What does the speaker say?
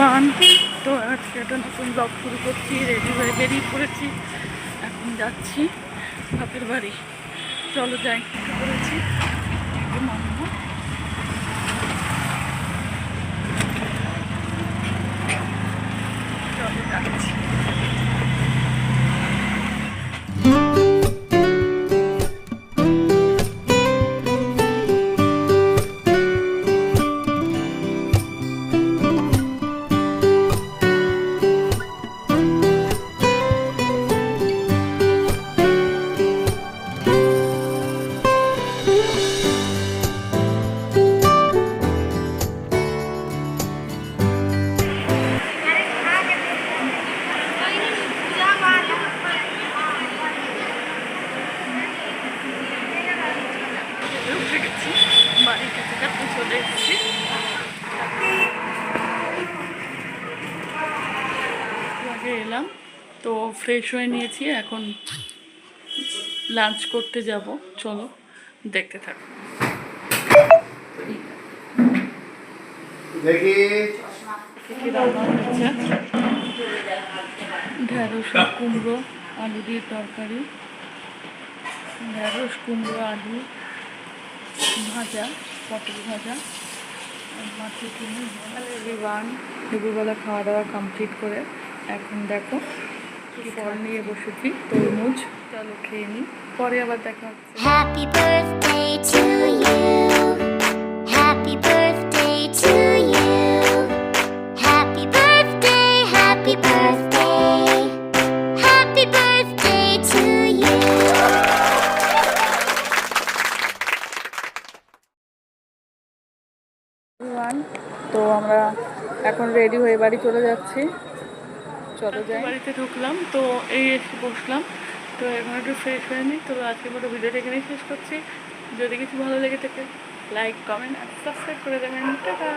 Everyone তো আজকে একটা নতুন ব্লগ শুরু করছি রেডি হয়ে বেরিয়ে পড়েছি। এখন যাচ্ছি বাপের বাড়ি। চলো যাই। চলে এসেছি আগে এলাম তো ফ্রেশ হয়ে নিয়েছি এখন লাঞ্চ করতে যাব। চলো দেখতে থাকো। ঢেঁড়স কুমড়ো আলু দিয়ে তরকারি। ঢেঁড়স কুমড়ো আলু ভাজা। পটল ভাজা মাছের কিনে দুপুরবেলা খাওয়া দাওয়া কমপ্লিট করে এখন দেখো ফল নিয়ে বসেছি। তরমুজ চলো খেয়ে নিই পরে আবার দেখা হচ্ছে. এভরিওয়ান। তো আমরা এখন রেডি হয়ে বাড়ি চলে যাচ্ছি। চলো যাই। বাড়িতে ঢুকলাম তো এই এসে বসলাম। তো এখন একটু ফ্রেশ হয়নি নিই তো আজকে মতো ভিডিওটা এখানেই শেষ করছি। যদি কিছু ভালো লেগে থাকে লাইক কমেন্ট আর সাবস্ক্রাইব করে দেবেন। টাটা!